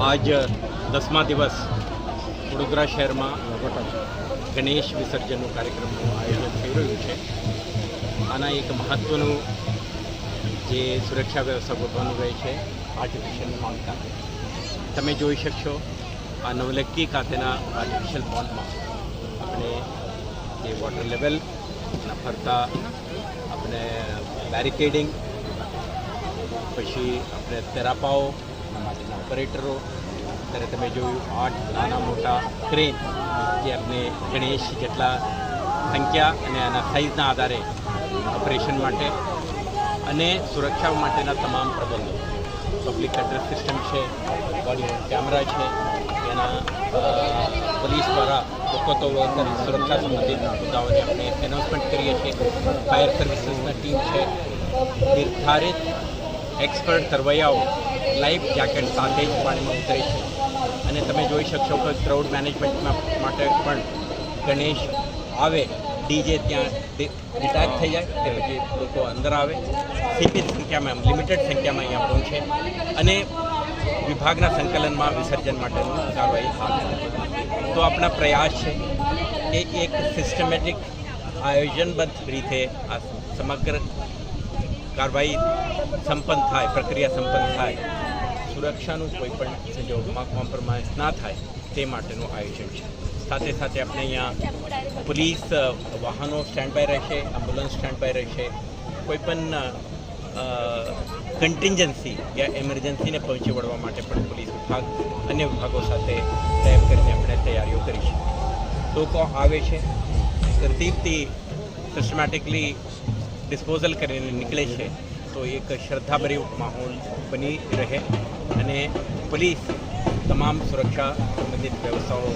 આજ દસમા દિવસ વડોદરા શહેરમાં ગણેશ વિસર્જનનું કાર્યક્રમનું આયોજન થઈ રહ્યું છે. આના એક મહત્ત્વનું જે સુરક્ષા વ્યવસ્થા ગોઠવાનું રહે છે આર્ટિફિશિયલ મોલતા તમે જોઈ શકશો આ નવલક્કી ખાતેના આર્ટિફિશિયલ મોલમાં આપણે જે વોટર લેવલ ફરતા આપણે બેરિકેડિંગ પછી આપણે તેરાપાઓ માટેના ઓપરેટરો ત્યારે તમે જોયું, આઠ નાના મોટા ક્રેન જે આપણે ગણેશ જેટલા સંખ્યા અને એના સાઇઝના આધારે ઓપરેશન માટે અને સુરક્ષા માટેના તમામ પ્રબંધો. પબ્લિક એડ્રેસ સિસ્ટમ છે બોડી કેમેરા છે, એના પોલીસ દ્વારા લોકો તો અંદર સુરક્ષા સંબંધિત મુદ્દાઓને આપણે એનાઉન્સમેન્ટ કરીએ છીએ. ફાયર સર્વિસીસના ટીમ છે. નિર્ધારિત એક્સપર્ટ તરવૈયાઓ લાઈફ જેકેટ સાથે જ પાણીમાં ઉતરે છે. અને તમે જોઈ શકશો કે ક્રાઉડ મેનેજમેન્ટમાં માટે પણ ગણેશ આવે, ડીજે ત્યાં ડિટેચ થઈ જાય, તે પછી લોકો અંદર આવે. સીમિત સંખ્યામાં લિમિટેડ સંખ્યામાં અહીંયા પહોંચે અને વિભાગના સંકલનમાં વિસર્જન માટેનું કાર્યવાહી હાથ તો આપણા પ્રયાસ છે કે એક સિસ્ટમેટિક આયોજનબદ્ધ રીતે આ સમગ્ર કાર્યવાહી સંપન્ન થાય, પ્રક્રિયા સંપન્ન થાય. સુરક્ષાનું કોઈ પણ સંજોગોમાં કોમ્પ્રોમાઇઝ ના થાય તે માટેનું આયોજન છે. સાથે સાથે આપણે અહીંયા પોલીસ વાહનો સ્ટેન્ડ બાય રહેશે. એમ્બ્યુલન્સ સ્ટેન્ડ બાય રહેશે કોઈપણ કન્ટિન્જન્સી યા એમરજન્સીને પહોંચી વળવા માટે પણ પોલીસ વિભાગ અન્ય વિભાગો સાથે ટેપ કરીને આપણે તૈયારીઓ કરી છે લોકો આવે છે. તરતીબથી સિસ્ટમેટિકલી ડિસ્પોઝલ કરીને નીકળે છે, તો એક શ્રદ્ધાભર્યો માહોલ બની રહે અને પોલીસ તમામ સુરક્ષા સંબંધિત વ્યવસ્થાઓ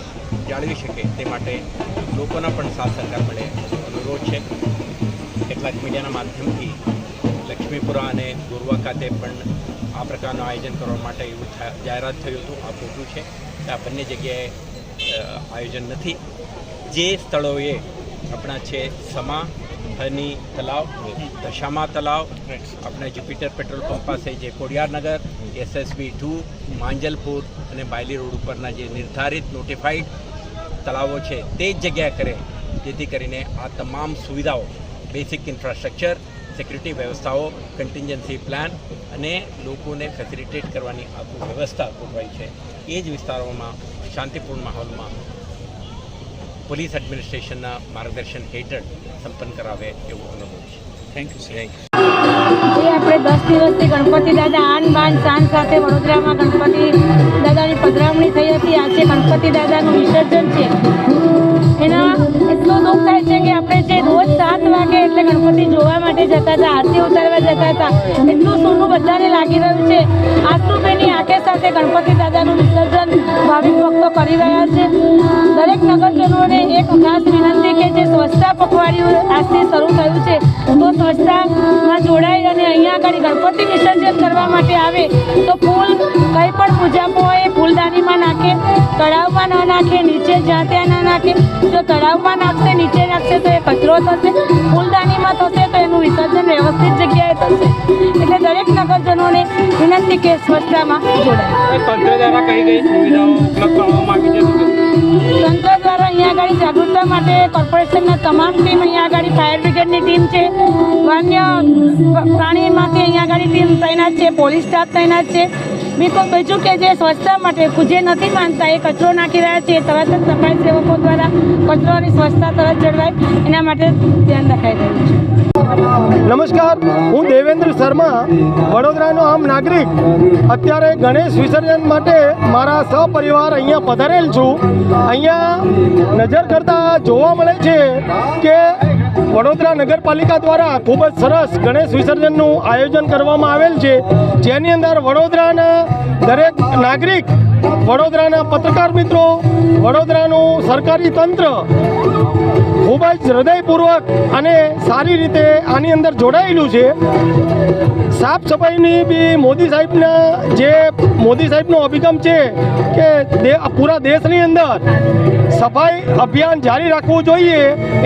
જાળવી શકે તે માટે લોકોના પણ સાથ સહકાર મળે અનુરોધ છે. કેટલાક મીડિયાના માધ્યમથી લક્ષ્મીપુરા અને ગોરવા ખાતે પણ આ પ્રકારનું આયોજન કરવા માટે એવું જાહેરાત થયું હતું. આ ખોટું છે. આ બંને જગ્યાએ આયોજન નથી. જે સ્થળોએ આપણા છે, સમા હની તલાવ, દશામા તલાવ, આપણે જુપિટર પેટ્રોલ પંપ પાસે જે કોડિયારનગર એસએસબી ટુ, માંજલપુર અને બાયલી રોડ ઉપરના જે નિર્ધારિત નોટિફાઈડ તળાવો છે, તે જ જગ્યા કરે. જેથી કરીને આ તમામ સુવિધાઓ બેસિક ઇન્ફ્રાસ્ટ્રક્ચર સિક્યુરિટી વ્યવસ્થાઓ કન્ટિન્જન્સી પ્લાન અને લોકોને ફેસિલિટેટ કરવાની આખું વ્યવસ્થા ગોઠવાઈ છે. એ જ વિસ્તારોમાં, શાંતિપૂર્ણ માહોલમાં પોલીસ એડમિનિસ્ટ્રેશનના માર્ગદર્શન હેઠળ સંપન્ન કરાવે એવો અનુભવ છે. થેન્ક યુ થેન્ક યુ આપણે દસ દિવસથી ગણપતિ દાદા આન બાન શાન સાથે વડોદરામાં ગણપતિ દાદાની પધરામણી થઈ હતી. આજે ગણપતિ દાદાનું વિસર્જન છે. એના એટલો દુઃખ થાય છે કે આપણે ગણપતિ જોવા માટે જતા હતા આરતી ઉતારવા જતા હતા. એટલું સોનું બધાને લાગી રહ્યું છે. આસુબેની આંખે સાથે ગણપતિ દાદાનું વિસર્જન ભાવિક ભક્તો કરી રહ્યા છે. દરેક નગરજનોને એક ખાસ વિનંતી કે જે સ્વચ્છતા પખવાડિયું આજથી શરૂ થયું છે, તો સ્વચ્છતામાં જોડાઈ અને અહીંયા આગળ ગણપતિ વિસર્જન કરવા માટે આવે, તો ફૂલ કંઈ પણ પૂજા હોય, ફૂલદાનીમાં નાખે, તળાવમાં ન નાખે, નીચે જ્યાં ત્યાં ન નાખે, જો તળાવમાં નાખશે, નીચે નાખશે, તો એ કચરો થશે ફૂલદાનીમાં થશે તો એનું વિસર્જન વ્યવસ્થિત જગ્યાએ થશે. એટલે દરેક નગરજનોને વિનંતી કે સ્વચ્છતામાં જોડાય. તંત્ર દ્વારા કઈ કઈ સુવિધાઓ તંત્ર દ્વારા અહીંયા આગળ જાગૃતતા માટે કોર્પોરેશનના તમામ ટીમ અહીંયા આગળ ફાયર બ્રિગેડની ટીમ છે વન્ય પ્રાણીમાંથી અહીંયા આગળ ટીમ તૈનાત છે પોલીસ સ્ટાફ તૈનાત છે બીજું બીજું કે જે સ્વચ્છતા માટે જે નથી માનતા, એ કચરો નાખી રહ્યા છે, તરત જ સફાઈ સેવકો દ્વારા કચરોની સ્વચ્છતા તરત જળવાય, એના માટે ધ્યાન રખાઈ રહ્યું છે. નમસ્કાર, હું દેવેન્દ્ર શર્મા, વડોદરાનો આમ નાગરિક. અત્યારે ગણેશ વિસર્જન માટે મારા સહપરિવાર અહીંયા પધારેલ છું. અહીંયા નજર કરતાં જોવા મળે છે કે વડોદરા નગરપાલિકા દ્વારા ખૂબ જ સરસ ગણેશ વિસર્જનનું આયોજન કરવામાં આવેલ છે. જેની અંદર વડોદરાના દરેક નાગરિક, વડોદરાના પત્રકાર મિત્રો, વડોદરાનું સરકારી તંત્ર ખૂબ જ હૃદયપૂર્વક અને સારી રીતે આની અંદર જોડાયેલું છે. સાફ સફાઈની બી મોદી સાહેબના જે મોદી સાહેબનો અભિગમ છે કે પૂરા દેશની અંદર સફાઈ અભિયાન જારી રાખવું જોઈએ,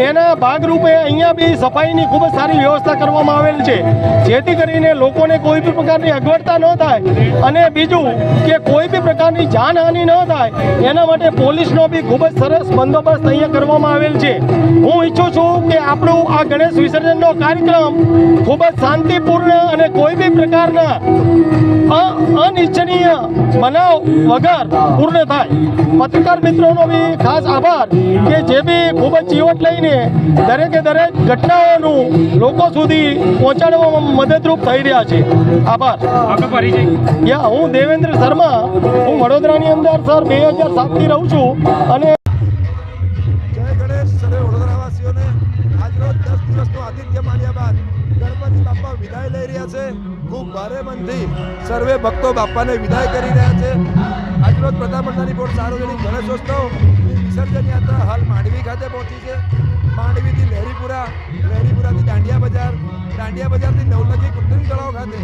એના ભાગરૂપે અહીંયા બી સફાઈની ખૂબ જ સારી વ્યવસ્થા કરવામાં આવેલ છે. જેથી કરીને લોકોને કોઈ બી પ્રકારની અગવડતા ન થાય અને બીજું કે કોઈ બી પ્રકારની જાનહાનિ ન થાય, એના માટે પોલીસનો બી ખૂબ જ સરસ બંદોબસ્ત અહીંયા કરવામાં આવેલ છે. હું ઈચ્છું છું કે આપણું આ ગણેશ વિસર્જનનો કાર્યક્રમ ખૂબ જ શાંતિપૂર્ણ અને કોઈ બી પ્રકારના અનિચ્છનીય બનાવ વગર પૂર્ણ થાય. પત્રકાર મિત્રોનો બી ખાસ આભાર કે જે બી ખૂબ જ ચીવટ લઈને દરેકે દરેક ઘટનાઓનું લોકો સુધી પહોંચાડવામાં મદદરૂપ થઈ રહ્યા છે. આભાર. યા હું દેવેન્દ્ર શર્મા. હું વડોદરાની અંદર સર બે હજાર સાતથી રહું છું અને જય ગણેશ સર્વે વડોદરાવાસીઓને આજરોજ દસ દિવસનું આતિથ્ય માન્યા ગણપતિ બાપા વિદાય લઈ રહ્યા છે. ખૂબ ભારે મનથી સર્વે ભક્તો બાપાને વિદાય કરી રહ્યા છે. આજરોજ પ્રતાપમંડળની બોર્ડ સાર્વજનિક ગણેશોત્સવ વિસર્જન યાત્રા હાલ માંડવી ખાતે પહોંચી છે. માંડવીથી લહેરીપુરા લહેરીપુરાથી દાંડિયા બજાર દાંડિયા બજારથી નવલખી કૃત્રિમ તળાવ ખાતે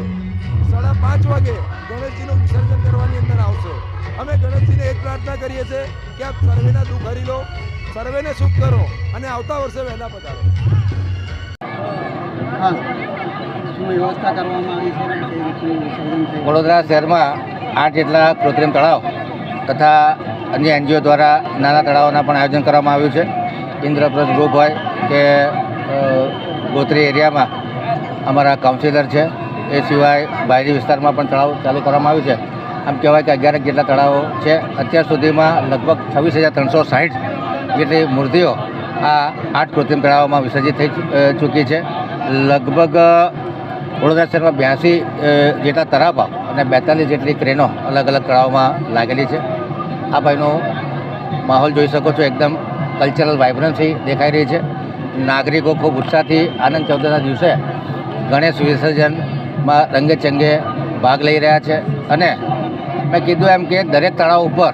સાડા પાંચ વાગે ગણેશજીનું વિસર્જન કરવાની અંદર આવશે. અમે ગણેશજીને એક પ્રાર્થના કરીએ છીએ કે આપ સર્વેના દુઃખ હરી લો સર્વેને સુખ કરો અને આવતા વર્ષે વહેલા પધારો. વડોદરા શહેરમાં આઠ જેટલા કૃત્રિમ તળાવ તથા અન્ય એનજીઓ દ્વારા નાના તળાવોના પણ આયોજન કરવામાં આવ્યું છે. ઇન્દ્રપ્રસ્થ ગ્રુપ હોય કે ગોત્રી એરિયામાં અમારા કાઉન્સિલર છે. એ સિવાય બાયરી વિસ્તારમાં પણ તળાવ ચાલુ કરવામાં આવ્યું છે. આમ કહેવાય કે અગિયાર જેટલા તળાવો છે. અત્યાર સુધીમાં લગભગ છવ્વીસ હજાર ત્રણસો સાઠ જેટલી મૂર્તિઓ આ આઠ કૃત્રિમ તળાવોમાં વિસર્જિત થઈ ચૂકી છે. લગભગ વડોદરા શહેરમાં બ્યાસી જેટલા તળાવ અને બેતાલીસ જેટલી ક્રેનો અલગ અલગ તળાવમાં લાગેલી છે. આ ભાઈનો માહોલ જોઈ શકો છો, એકદમ કલ્ચરલ વાઇબ્રન્સી દેખાઈ રહી છે. નાગરિકો ખૂબ ઉત્સાહથી આનંદ ચૌદના દિવસે ગણેશ વિસર્જનમાં રંગે ચંગે ભાગ લઈ રહ્યા છે. અને મેં કીધું એમ કે દરેક તળાવ ઉપર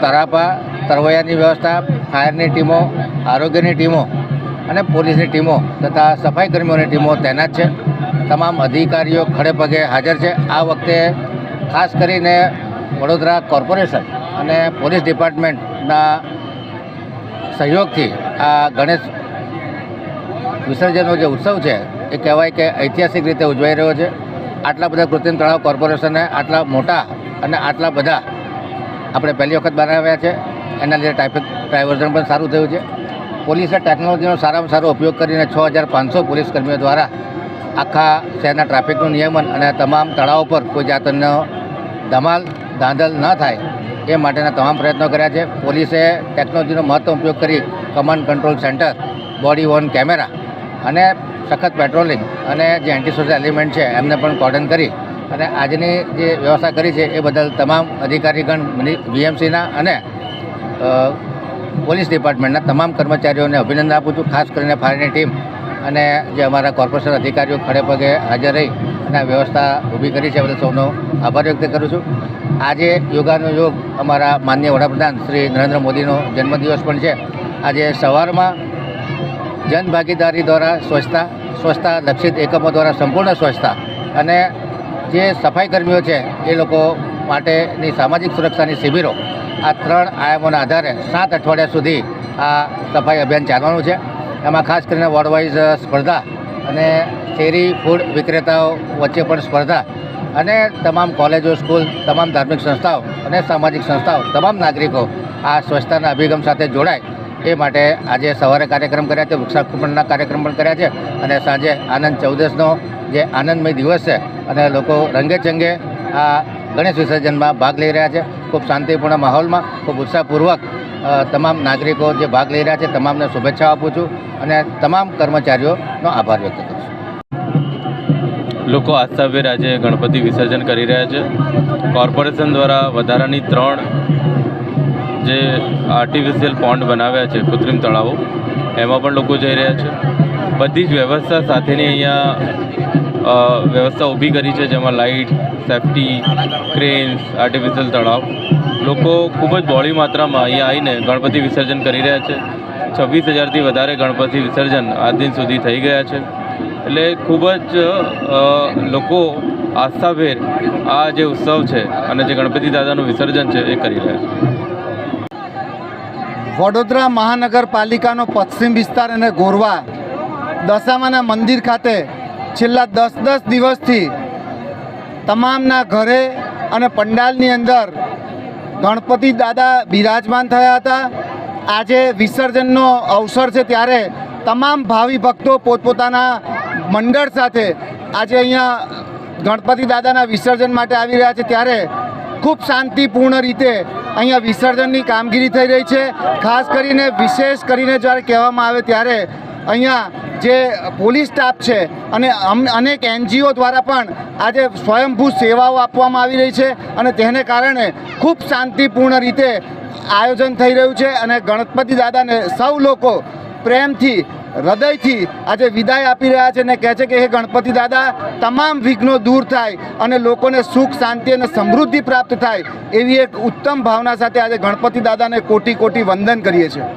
તરાપા, તરવૈયાની વ્યવસ્થા, ફાયરની ટીમો, આરોગ્યની ટીમો અને પોલીસની ટીમો તથા સફાઈ કર્મીઓની ટીમો તૈનાત છે. તમામ અધિકારીઓ ખડે પગે હાજર છે. આ વખતે ખાસ કરીને વડોદરા કોર્પોરેશન અને પોલીસ ડિપાર્ટમેન્ટના સહયોગથી આ ગણેશ વિસર્જનનો જે ઉત્સવ છે, એ કહેવાય કે ઐતિહાસિક રીતે ઉજવાઈ રહ્યો છે. આટલા બધા કૃત્રિમ તળાવ કોર્પોરેશને આટલા મોટા અને આટલા બધા આપણે પહેલી વખત બનાવ્યા છે. એના લીધે ટ્રાફિક ડાયવર્ઝન પણ સારું થયું છે. પોલીસે ટેકનોલોજીનો સારામાં સારો ઉપયોગ કરીને છ હજાર પાંચસો પોલીસ કર્મીઓ દ્વારા આખા શહેરના ટ્રાફિકનું નિયમન અને તમામ તળાવો પર કોઈ જાતનો ધમાલ, ધાંધલ ન થાય એ માટેના તમામ પ્રયત્નો કર્યા છે. પોલીસે ટેકનોલોજીનો મહત્તમ ઉપયોગ કરી command control centre, body worn camera અને સખત પેટ્રોલિંગ અને જે એન્ટી એલિમેન્ટ છે એમને પણ કોર્ડન કરી અને આજની જે વ્યવસ્થા કરી છે એ બદલ તમામ અધિકારીગણ વીએમસીના અને પોલીસ ડિપાર્ટમેન્ટના તમામ કર્મચારીઓને અભિનંદન આપું છું. ખાસ કરીને ફાયરની ટીમ અને જે અમારા કોર્પોરેશન અધિકારીઓ ખડે પગે હાજર રહી અને વ્યવસ્થા ઊભી કરી છે. બધા સૌનો આભાર વ્યક્ત કરું છું. આજે યોગાનો યોગ અમારા માન્ય વડાપ્રધાન શ્રી નરેન્દ્ર મોદીનો જન્મદિવસ પણ છે. આજે સવારમાં જનભાગીદારી દ્વારા સ્વચ્છતા સ્વચ્છતા લક્ષિત એકમો દ્વારા સંપૂર્ણ સ્વચ્છતા અને જે સફાઈ કર્મીઓ છે એ લોકો માટેની સામાજિક સુરક્ષાની શિબિરો આ ત્રણ આયામોના આધારે સાત અઠવાડિયા સુધી આ સફાઈ અભિયાન ચાલવાનું છે. એમાં ખાસ કરીને વોર્ડ વાઇઝ સ્પર્ધા અને શેરી, ફૂડ વિક્રેતાઓ વચ્ચે પણ સ્પર્ધા અને તમામ કોલેજો, સ્કૂલ, તમામ ધાર્મિક સંસ્થાઓ અને સામાજિક સંસ્થાઓ, તમામ નાગરિકો આ સ્વચ્છતાના અભિગમ સાથે જોડાય એ માટે આજે સવારે કાર્યક્રમ કર્યા છે, વૃક્ષારોપણના કાર્યક્રમ પણ કર્યા છે અને સાંજે આનંદ ચૌદસનો જે આનંદમય દિવસ છે અને લોકો રંગે ચંગે આ ગણેશ વિસર્જનમાં ભાગ લઈ રહ્યા છે. ખૂબ શાંતિપૂર્ણ માહોલમાં, ખૂબ ઉત્સાહપૂર્વક તમામ નાગરિકો જે ભાગ લઈ રહ્યા છે, તમામને શુભેચ્છાઓ આપું છું અને તમામ કર્મચારીઓનો આભાર વ્યક્ત કરું છું. લોકો આસ્થાભેર આજે ગણપતિ વિસર્જન કરી રહ્યા છે. કોર્પોરેશન દ્વારા વધારાની ત્રણ જે આર્ટિફિશિયલ પોન્ડ બનાવ્યા છે, કૃત્રિમ તળાવો, એમાં પણ લોકો જઈ રહ્યા છે. બધી જ વ્યવસ્થા સાથેની અહીંયા વ્યવસ્થા ઊભી કરી છે, જેમાં લાઇટ, સેફટી, ક્રેન્સ, આર્ટિફિશિયલ તળાવ. લોકો ખૂબ જ બહોળી માત્રામાં અહીંયા આવીને ગણપતિ વિસર્જન કરી રહ્યા છે. છવ્વીસ હજારથી વધારે ગણપતિ વિસર્જન આજ દિન સુધી થઈ ગયા છે. એટલે ખૂબ જ લોકો આસ્થાભેર આ જે ઉત્સવ છે અને જે ગણપતિ દાદાનું વિસર્જન છે એ કરી રહ્યા છે. વડોદરા મહાનગરપાલિકાનો પશ્ચિમ વિસ્તાર અને ગોરવા દશામાના મંદિર ખાતે છેલ્લા દસ દસ દિવસથી તમામના ઘરે અને પંડાલની અંદર ગણપતિ દાદા બિરાજમાન થયા હતા. આજે વિસર્જનનો અવસર છે ત્યારે તમામ ભાવિ ભક્તો પોતપોતાના મંડળ સાથે આજે અહીંયા ગણપતિ દાદાના વિસર્જન માટે આવી રહ્યા છે. ત્યારે ખૂબ શાંતિપૂર્ણ રીતે અહીંયા વિસર્જનની કામગીરી થઈ રહી છે. ખાસ કરીને, વિશેષ કરીને જ્યારે કહેવામાં આવે ત્યારે અહીંયા જે પોલીસ સ્ટાફ છે અને અનેક એનજીઓ દ્વારા પણ આજે સ્વયંભૂ સેવાઓ આપવામાં આવી રહી છે અને તેને કારણે ખૂબ શાંતિપૂર્ણ રીતે આયોજન થઈ રહ્યું છે અને ગણપતિ દાદાને સૌ લોકો પ્રેમથી, હૃદયથી આજે વિદાય આપી રહ્યા છે અને કહે છે કે, હે ગણપતિ દાદા, તમામ વિઘ્નો દૂર થાય અને લોકોને સુખ, શાંતિ અને સમૃદ્ધિ પ્રાપ્ત થાય એવી એક ઉત્તમ ભાવના સાથે આજે ગણપતિ દાદાને કોટી કોટી વંદન કરીએ છીએ.